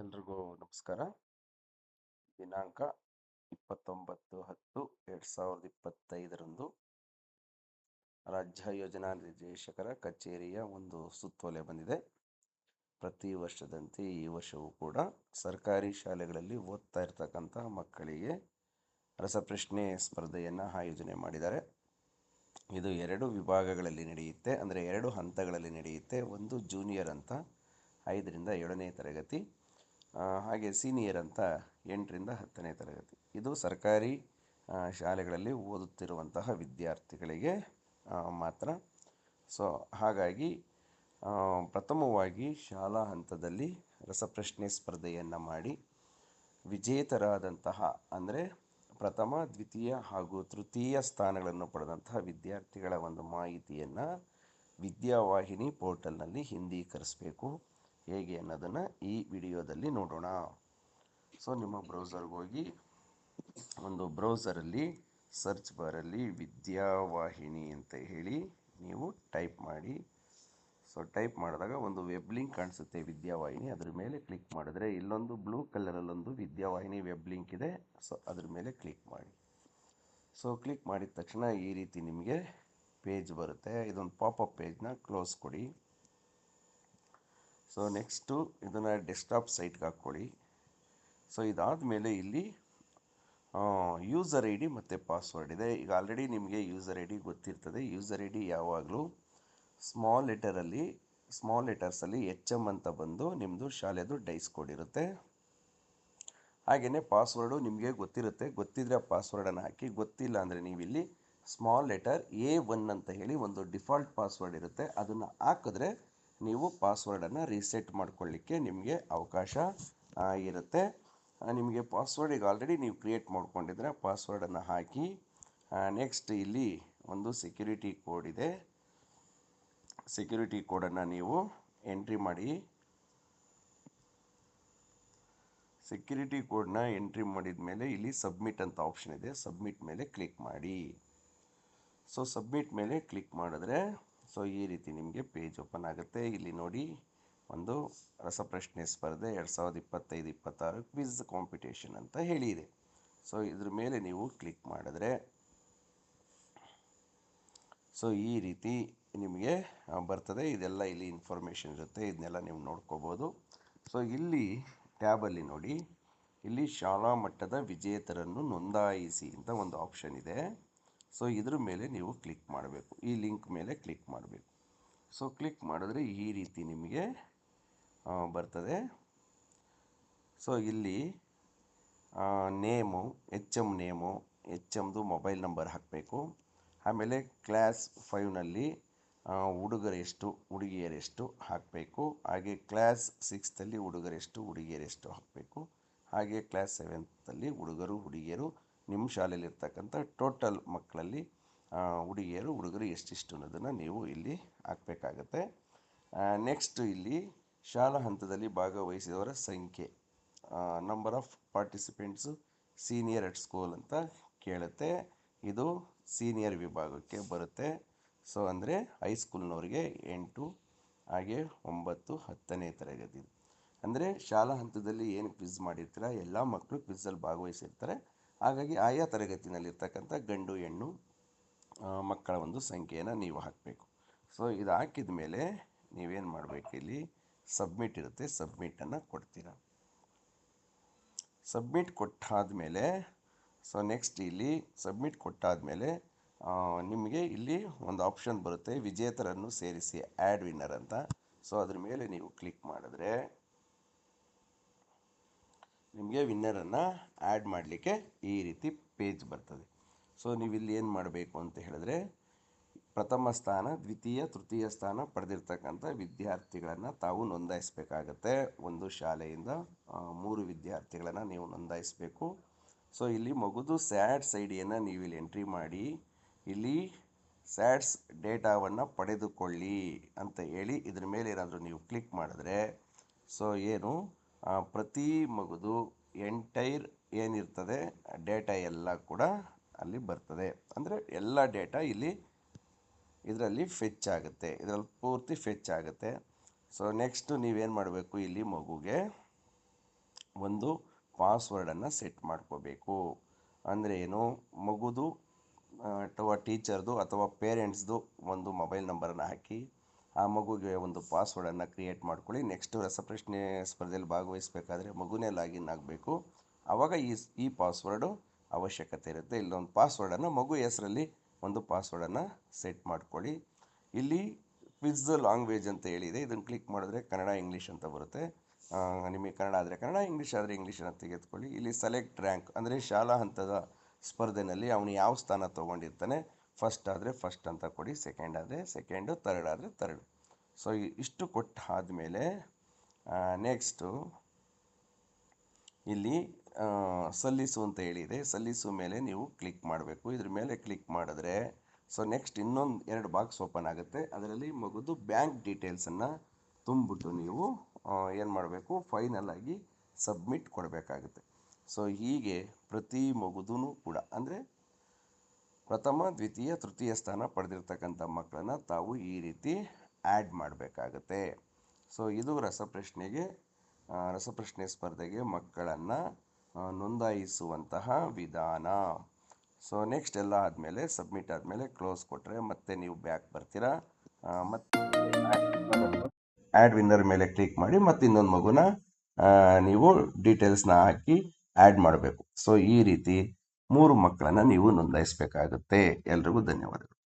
ಎಲ್ರಿಗೂ ನಮಸ್ಕಾರ. ದಿನಾಂಕ ಇಪ್ಪತ್ತೊಂಬತ್ತು ಹತ್ತು ಎರಡು ಸಾವಿರದ ಇಪ್ಪತ್ತೈದರಂದು ರಾಜ್ಯ ಯೋಜನಾ ನಿರ್ದೇಶಕರ ಕಚೇರಿಯ ಒಂದು ಸುತ್ತೋಲೆ ಬಂದಿದೆ. ಪ್ರತಿ ವರ್ಷದಂತೆ ಈ ವರ್ಷವೂ ಕೂಡ ಸರ್ಕಾರಿ ಶಾಲೆಗಳಲ್ಲಿ ಓದ್ತಾ ಇರ್ತಕ್ಕಂಥ ಮಕ್ಕಳಿಗೆ ರಸಪ್ರಶ್ನೆ ಸ್ಪರ್ಧೆಯನ್ನು ಆಯೋಜನೆ ಮಾಡಿದ್ದಾರೆ. ಇದು ಎರಡು ವಿಭಾಗಗಳಲ್ಲಿ ನಡೆಯುತ್ತೆ. ಅಂದರೆ ಎರಡು ಹಂತಗಳಲ್ಲಿ ನಡೆಯುತ್ತೆ. ಒಂದು ಜೂನಿಯರ್ ಅಂತ ಐದರಿಂದ ಏಳನೇ ತರಗತಿ ಹಾಗೆ ಸೀನಿಯರ್ ಅಂತ ಎಂಟರಿಂದ ಹತ್ತನೇ ತರಗತಿ. ಇದು ಸರ್ಕಾರಿ ಶಾಲೆಗಳಲ್ಲಿ ಓದುತ್ತಿರುವಂತಹ ವಿದ್ಯಾರ್ಥಿಗಳಿಗೆ ಮಾತ್ರ. ಸೊ ಹಾಗಾಗಿ ಪ್ರಥಮವಾಗಿ ಶಾಲಾ ಹಂತದಲ್ಲಿ ರಸಪ್ರಶ್ನೆ ಸ್ಪರ್ಧೆಯನ್ನು ಮಾಡಿ ವಿಜೇತರಾದಂತಹ, ಅಂದರೆ ಪ್ರಥಮ, ದ್ವಿತೀಯ ಹಾಗೂ ತೃತೀಯ ಸ್ಥಾನಗಳನ್ನು ಪಡೆದಂತಹ ವಿದ್ಯಾರ್ಥಿಗಳ ಒಂದು ಮಾಹಿತಿಯನ್ನು ವಿದ್ಯಾವಾಹಿನಿ ಪೋರ್ಟಲ್ನಲ್ಲಿ ಹಿಂದೀಕರಿಸಬೇಕು. ಹೇಗೆ ಅನ್ನೋದನ್ನು ಈ ವಿಡಿಯೋದಲ್ಲಿ ನೋಡೋಣ. ಸೊ ನಿಮ್ಮ ಬ್ರೌಸರ್ಗೆ ಹೋಗಿ, ಒಂದು ಬ್ರೌಸರಲ್ಲಿ ಸರ್ಚ್ ಬಾರಲ್ಲಿ ವಿದ್ಯಾವಾಹಿನಿ ಅಂತ ಹೇಳಿ ನೀವು ಟೈಪ್ ಮಾಡಿ. ಸೊ ಟೈಪ್ ಮಾಡಿದಾಗ ಒಂದು ವೆಬ್ ಲಿಂಕ್ ಕಾಣಿಸುತ್ತೆ ವಿದ್ಯಾವಾಹಿನಿ. ಅದ್ರ ಮೇಲೆ ಕ್ಲಿಕ್ ಮಾಡಿದ್ರೆ ಇಲ್ಲೊಂದು ಬ್ಲೂ ಕಲರಲ್ಲೊಂದು ವಿದ್ಯಾವಾಹಿನಿ ವೆಬ್ ಲಿಂಕ್ ಇದೆ. ಸೊ ಅದ್ರ ಮೇಲೆ ಕ್ಲಿಕ್ ಮಾಡಿ. ಸೊ ಕ್ಲಿಕ್ ಮಾಡಿದ ತಕ್ಷಣ ಈ ರೀತಿ ನಿಮಗೆ ಪೇಜ್ ಬರುತ್ತೆ. ಇದೊಂದು ಪಾಪಪ್ ಪೇಜ್ನ ಕ್ಲೋಸ್ ಕೊಡಿ. ಸೊ ನೆಕ್ಸ್ಟು ಇದನ್ನು ಡೆಸ್ಕ್ಟಾಪ್ ಸೈಟ್ಗೆ ಹಾಕ್ಕೊಳ್ಳಿ. ಸೊ ಇದಾದಮೇಲೆ ಇಲ್ಲಿ ಯೂಸರ್ ಐ ಡಿ ಮತ್ತು ಪಾಸ್ವರ್ಡ್ ಇದೆ. ಈಗ ಆಲ್ರೆಡಿ ನಿಮಗೆ ಯೂಸರ್ ಐ ಡಿ ಗೊತ್ತಿರ್ತದೆ. ಯೂಸರ್ ಐ ಡಿ ಯಾವಾಗಲೂ ಸ್ಮಾಲ್ ಲೆಟರಲ್ಲಿ ಸ್ಮಾಲ್ ಲೆಟರ್ಸಲ್ಲಿ ಎಚ್ ಎಂ ಅಂತ ಬಂದು ನಿಮ್ಮದು ಶಾಲೆದು ಡೈಸ್ ಕೋಡ್ ಇರುತ್ತೆ. ಹಾಗೆಯೇ ಪಾಸ್ವರ್ಡು ನಿಮಗೆ ಗೊತ್ತಿರುತ್ತೆ. ಗೊತ್ತಿದ್ರೆ ಆ ಪಾಸ್ವರ್ಡನ್ನು ಹಾಕಿ, ಗೊತ್ತಿಲ್ಲ ಅಂದರೆ ನೀವಿಲ್ಲಿ ಸ್ಮಾಲ್ ಲೆಟರ್ ಎ ಒನ್ ಅಂತ ಹೇಳಿ ಒಂದು ಡಿಫಾಲ್ಟ್ ಪಾಸ್ವರ್ಡ್ ಇರುತ್ತೆ. ಅದನ್ನು ಹಾಕಿದ್ರೆ ನೀವು ಪಾಸ್ವರ್ಡನ್ನು ರೀಸೆಟ್ ಮಾಡ್ಕೊಳ್ಳಿಕ್ಕೆ ನಿಮಗೆ ಅವಕಾಶ ಇರುತ್ತೆ. ನಿಮಗೆ ಪಾಸ್ವರ್ಡ್ ಈಗ ಆಲ್ರೆಡಿ ನೀವು ಕ್ರಿಯೇಟ್ ಮಾಡ್ಕೊಂಡಿದ್ರೆ ಪಾಸ್ವರ್ಡನ್ನು ಹಾಕಿ ನೆಕ್ಸ್ಟ್ ಇಲ್ಲಿ ಒಂದು ಸೆಕ್ಯೂರಿಟಿ ಕೋಡ್ ಇದೆ. ಸೆಕ್ಯೂರಿಟಿ ಕೋಡನ್ನು ನೀವು ಎಂಟ್ರಿ ಮಾಡಿ. ಸೆಕ್ಯೂರಿಟಿ ಕೋಡ್ನ ಎಂಟ್ರಿ ಮಾಡಿದ ಮೇಲೆ ಇಲ್ಲಿ ಸಬ್ಮಿಟ್ ಅಂತ ಆಪ್ಷನ್ ಇದೆ. ಸಬ್ಮಿಟ್ ಮೇಲೆ ಕ್ಲಿಕ್ ಮಾಡಿ. ಸೊ ಸಬ್ಮಿಟ್ ಮೇಲೆ ಕ್ಲಿಕ್ ಮಾಡಿದ್ರೆ ಸೊ ಈ ರೀತಿ ನಿಮಗೆ ಪೇಜ್ ಓಪನ್ ಆಗುತ್ತೆ. ಇಲ್ಲಿ ನೋಡಿ ಒಂದು ರಸಪ್ರಶ್ನೆ ಸ್ಪರ್ಧೆ ಎರಡು ಸಾವಿರದ ಇಪ್ಪತ್ತೈದು, ಇಪ್ಪತ್ತಾರು ಕ್ವಿಜ್ ಕಾಂಪಿಟೇಷನ್ ಅಂತ ಹೇಳಿದೆ. ಸೊ ಇದ್ರ ಮೇಲೆ ನೀವು ಕ್ಲಿಕ್ ಮಾಡಿದ್ರೆ ಸೊ ಈ ರೀತಿ ನಿಮಗೆ ಬರ್ತದೆ. ಇದೆಲ್ಲ ಇಲ್ಲಿ ಇನ್ಫಾರ್ಮೇಷನ್ ಇರುತ್ತೆ. ಇದನ್ನೆಲ್ಲ ನೀವು ನೋಡ್ಕೋಬೋದು. ಸೊ ಇಲ್ಲಿ ಟ್ಯಾಬಲ್ಲಿ ನೋಡಿ. ಇಲ್ಲಿ ಶಾಲಾ ಮಟ್ಟದ ವಿಜೇತರನ್ನು ನೋಂದಾಯಿಸಿ ಅಂತ ಒಂದು ಆಪ್ಷನ್ ಇದೆ. ಸೊ ಇದ್ರ ಮೇಲೆ ನೀವು ಕ್ಲಿಕ್ ಮಾಡಬೇಕು. ಈ ಲಿಂಕ್ ಮೇಲೆ ಕ್ಲಿಕ್ ಮಾಡಬೇಕು. ಸೊ ಕ್ಲಿಕ್ ಮಾಡಿದ್ರೆ ಈ ರೀತಿ ನಿಮಗೆ ಬರ್ತದೆ. ಸೊ ಇಲ್ಲಿ name H M name H ಎಮ್ದು mobile number ಹಾಕಬೇಕು. ಆಮೇಲೆ ಕ್ಲಾಸ್ ಫೈವ್ನಲ್ಲಿ ಹುಡುಗರೆಷ್ಟು, ಹುಡುಗಿಯರೆಷ್ಟು ಹಾಕಬೇಕು. ಹಾಗೆ ಕ್ಲಾಸ್ ಸಿಕ್ಸ್ತಲ್ಲಿ ಹುಡುಗರೆಷ್ಟು, ಹುಡುಗಿಯರೆಷ್ಟು ಹಾಕಬೇಕು. ಹಾಗೆ ಕ್ಲಾಸ್ ಸೆವೆಂತಲ್ಲಿ ಹುಡುಗರು, ಹುಡುಗಿಯರು ನಿಮ್ಮ ಶಾಲೆಯಲ್ಲಿರ್ತಕ್ಕಂಥ ಟೋಟಲ್ ಮಕ್ಕಳಲ್ಲಿ ಹುಡುಗಿಯರು, ಹುಡುಗರು ಎಷ್ಟಿಷ್ಟು ಅನ್ನೋದನ್ನು ನೀವು ಇಲ್ಲಿ ಹಾಕಬೇಕಾಗತ್ತೆ. ನೆಕ್ಸ್ಟ್ ಇಲ್ಲಿ ಶಾಲಾ ಹಂತದಲ್ಲಿ ಭಾಗವಹಿಸಿದವರ ಸಂಖ್ಯೆ. Number of participants senior at school ಅಂತ ಕೇಳುತ್ತೆ. ಇದು ಸೀನಿಯರ್ ವಿಭಾಗಕ್ಕೆ ಬರುತ್ತೆ. ಸೊ ಅಂದರೆ ಹೈಸ್ಕೂಲ್ನವ್ರಿಗೆ ಎಂಟು, ಹಾಗೆ ಒಂಬತ್ತು, ಹತ್ತನೇ ತರಗತಿ. ಅಂದರೆ ಶಾಲಾ ಹಂತದಲ್ಲಿ ಏನು ಕ್ವಿಜ್ ಮಾಡಿರ್ತೀರ? ಎಲ್ಲ ಮಕ್ಕಳು ಕ್ವಿಝಲ್ಲಿ ಭಾಗವಹಿಸಿರ್ತಾರೆ. ಹಾಗಾಗಿ ಆಯಾ ತರಗತಿನಲ್ಲಿರ್ತಕ್ಕಂಥ ಗಂಡು, ಹೆಣ್ಣು ಮಕ್ಕಳ ಒಂದು ಸಂಖ್ಯೆಯನ್ನು ನೀವು ಹಾಕಬೇಕು. ಸೊ ಇದು ಹಾಕಿದ ಮೇಲೆ ನೀವೇನು ಮಾಡಬೇಕು ಇಲ್ಲಿ? ಸಬ್ಮಿಟ್ ಇರುತ್ತೆ ಸಬ್ಮಿಟನ್ನು ಕೊಡ್ತೀರ. ಸಬ್ಮಿಟ್ ಕೊಟ್ಟಾದ ಮೇಲೆ ಸೊ ನೆಕ್ಸ್ಟ್ ಇಲ್ಲಿ ಸಬ್ಮಿಟ್ ಕೊಟ್ಟಾದ ಮೇಲೆ ನಿಮಗೆ ಇಲ್ಲಿ ಒಂದು ಆಪ್ಷನ್ ಬರುತ್ತೆ, ವಿಜೇತರನ್ನು ಸೇರಿಸಿ ಆ್ಯಡ್ ವಿನ್ನರ್ ಅಂತ. ಸೊ ಅದ್ರ ಮೇಲೆ ನೀವು ಕ್ಲಿಕ್ ಮಾಡಿದ್ರೆ ನಿಮಗೆ ವಿನ್ನರನ್ನು ಆ್ಯಡ್ ಮಾಡಲಿಕ್ಕೆ ಈ ರೀತಿ ಪೇಜ್ ಬರ್ತದೆ. ಸೊ ನೀವು ಇಲ್ಲಿ ಏನು ಮಾಡಬೇಕು ಅಂತ ಹೇಳಿದ್ರೆ, ಪ್ರಥಮ ಸ್ಥಾನ, ದ್ವಿತೀಯ, ತೃತೀಯ ಸ್ಥಾನ ಪಡೆದಿರ್ತಕ್ಕಂಥ ವಿದ್ಯಾರ್ಥಿಗಳನ್ನು ತಾವು ನೋಂದಾಯಿಸಬೇಕಾಗತ್ತೆ. ಒಂದು ಶಾಲೆಯಿಂದ ಮೂರು ವಿದ್ಯಾರ್ಥಿಗಳನ್ನು ನೀವು ನೋಂದಾಯಿಸಬೇಕು. ಸೊ, ಇಲ್ಲಿ ಮಗುದು ಸ್ಯಾಡ್ಸ್ ಐಡಿಯನ್ನು ಡಿಯನ್ನು ನೀವು ಇಲ್ಲಿ ಎಂಟ್ರಿ ಮಾಡಿ, ಇಲ್ಲಿ ಸ್ಯಾಡ್ಸ್ ಡೇಟಾವನ್ನು ಪಡೆದುಕೊಳ್ಳಿ ಅಂತ ಹೇಳಿ ಇದ್ರ ಮೇಲೆ ಏನಾದರೂ ನೀವು ಕ್ಲಿಕ್ ಮಾಡಿದ್ರೆ, ಸೊ, ಏನು? ಪ್ರತಿ ಮಗುದು ಎಂಟೈರ್ ಏನಿರ್ತದೆ, ಡೇಟಾ ಎಲ್ಲ ಕೂಡ ಅಲ್ಲಿ ಬರ್ತದೆ. ಅಂದರೆ ಎಲ್ಲ ಡೇಟಾ ಇಲ್ಲಿ ಇದರಲ್ಲಿ ಫೆಚ್ ಆಗುತ್ತೆ. ಇದರಲ್ಲಿ ಪೂರ್ತಿ ಫೆಚ್ ಆಗುತ್ತೆ. ಸೊ ನೆಕ್ಸ್ಟು ನೀವೇನು ಮಾಡಬೇಕು? ಇಲ್ಲಿ ಮಗುಗೆ ಒಂದು ಪಾಸ್ವರ್ಡನ್ನು ಸೆಟ್ ಮಾಡ್ಕೋಬೇಕು. ಅಂದರೆ ಏನು? ಮಗುದು ಅಥವಾ ಟೀಚರ್ದು ಅಥವಾ ಪೇರೆಂಟ್ಸ್ದು ಒಂದು ಮೊಬೈಲ್ ನಂಬರನ್ನು ಹಾಕಿ ಆ ಮಗುಗೆ ಒಂದು ಪಾಸ್ವರ್ಡನ್ನು ಕ್ರಿಯೇಟ್ ಮಾಡ್ಕೊಳ್ಳಿ. ನೆಕ್ಸ್ಟ್ ರಸಪ್ರಶ್ನೆ ಸ್ಪರ್ಧೆಯಲ್ಲಿ ಭಾಗವಹಿಸಬೇಕಾದ್ರೆ ಮಗುನೇ ಲಾಗಿನ್ ಆಗಬೇಕು. ಆವಾಗ ಈ ಈ ಪಾಸ್ವರ್ಡು ಅವಶ್ಯಕತೆ ಇರುತ್ತೆ. ಇಲ್ಲೊಂದು ಪಾಸ್ವರ್ಡನ್ನು ಮಗು ಹೆಸರಲ್ಲಿ ಒಂದು ಪಾಸ್ವರ್ಡನ್ನು ಸೆಟ್ ಮಾಡ್ಕೊಳ್ಳಿ. ಇಲ್ಲಿ ಕ್ವಿಝ್ ಲ್ಯಾಂಗ್ವೇಜ್ ಅಂತ ಹೇಳಿದೆ. ಇದನ್ನು ಕ್ಲಿಕ್ ಮಾಡಿದ್ರೆ ಕನ್ನಡ ಇಂಗ್ಲೀಷ್ ಅಂತ ಬರುತ್ತೆ. ನಿಮಗೆ ಕನ್ನಡ ಆದರೆ ಕನ್ನಡ ಇಂಗ್ಲೀಷ್ ಆದರೆ ಇಂಗ್ಲೀಷನ್ನು ತೆಗೆದುಕೊಳ್ಳಿ. ಇಲ್ಲಿ ಸೆಲೆಕ್ಟ್ ರ್ಯಾಂಕ್ ಅಂದರೆ ಶಾಲಾ ಹಂತದ ಸ್ಪರ್ಧೆಯಲ್ಲಿ ಅವನು ಯಾವ ಸ್ಥಾನ ತೊಗೊಂಡಿರ್ತಾನೆ. ಫಸ್ಟ್ ಆದರೆ ಫಸ್ಟ್ ಅಂತ ಕೊಡಿ ಸೆಕೆಂಡ್ ಆದರೆ ಸೆಕೆಂಡು ತರ್ಡ್ ಆದರೆ ತರ್ಡ್ ಸೊ ಇಷ್ಟು ಕೊಟ್ಟ ಆದಮೇಲೆ ನೆಕ್ಸ್ಟು ಇಲ್ಲಿ ಸಲ್ಲಿಸು ಅಂತ ಹೇಳಿದೆ. ಸಲ್ಲಿಸು ಮೇಲೆ ನೀವು ಕ್ಲಿಕ್ ಮಾಡಬೇಕು. ಇದ್ರ ಮೇಲೆ ಕ್ಲಿಕ್ ಮಾಡಿದ್ರೆ ಸೊ ನೆಕ್ಸ್ಟ್ ಇನ್ನೊಂದು ಎರಡು ಬಾಕ್ಸ್ ಓಪನ್ ಆಗುತ್ತೆ. ಅದರಲ್ಲಿ ಮಗುದು ಬ್ಯಾಂಕ್ ಡೀಟೇಲ್ಸನ್ನು ತುಂಬಿಬಿಟ್ಟು ನೀವು ಏನು ಮಾಡಬೇಕು? ಫೈನಲ್ ಆಗಿ ಸಬ್ಮಿಟ್ ಕೊಡಬೇಕಾಗುತ್ತೆ. ಸೊ ಹೀಗೆ ಪ್ರತಿ ಮಗುದೂ ಕೂಡ. ಅಂದರೆ ಪ್ರಥಮ, ದ್ವಿತೀಯ, ತೃತೀಯ ಸ್ಥಾನ ಪಡೆದಿರ್ತಕ್ಕಂಥ ಮಕ್ಕಳನ್ನು ತಾವು ಈ ರೀತಿ ಆ್ಯಡ್ ಮಾಡಬೇಕಾಗತ್ತೆ. ಸೊ ಇದು ರಸಪ್ರಶ್ನೆಗೆ ರಸಪ್ರಶ್ನೆ ಸ್ಪರ್ಧೆಗೆ ಮಕ್ಕಳನ್ನು ನೋಂದಾಯಿಸುವಂತಹ ವಿಧಾನ. ಸೊ ನೆಕ್ಸ್ಟ್ ಎಲ್ಲ ಆದಮೇಲೆ ಸಬ್ಮಿಟ್ ಆದಮೇಲೆ ಕ್ಲೋಸ್ ಕೊಟ್ಟರೆ ಮತ್ತೆ ನೀವು ಬ್ಯಾಕ್ ಬರ್ತೀರಾ. ಮತ್ತೆ ಆ್ಯಡ್ ವಿನ್ನರ್ ಮೇಲೆ ಕ್ಲಿಕ್ ಮಾಡಿ ಮತ್ತೆ ಇನ್ನೊಂದು ಮಗುನ ನೀವು ಡೀಟೇಲ್ಸ್ನ ಹಾಕಿ ಆ್ಯಡ್ ಮಾಡಬೇಕು. ಸೊ ಈ ರೀತಿ ಮೂರು ಮಕ್ಕಳನ್ನು ನೀವು ನೋಂದಾಯಿಸಬೇಕಾಗುತ್ತೆ. ಎಲ್ರಿಗೂ ಧನ್ಯವಾದಗಳು.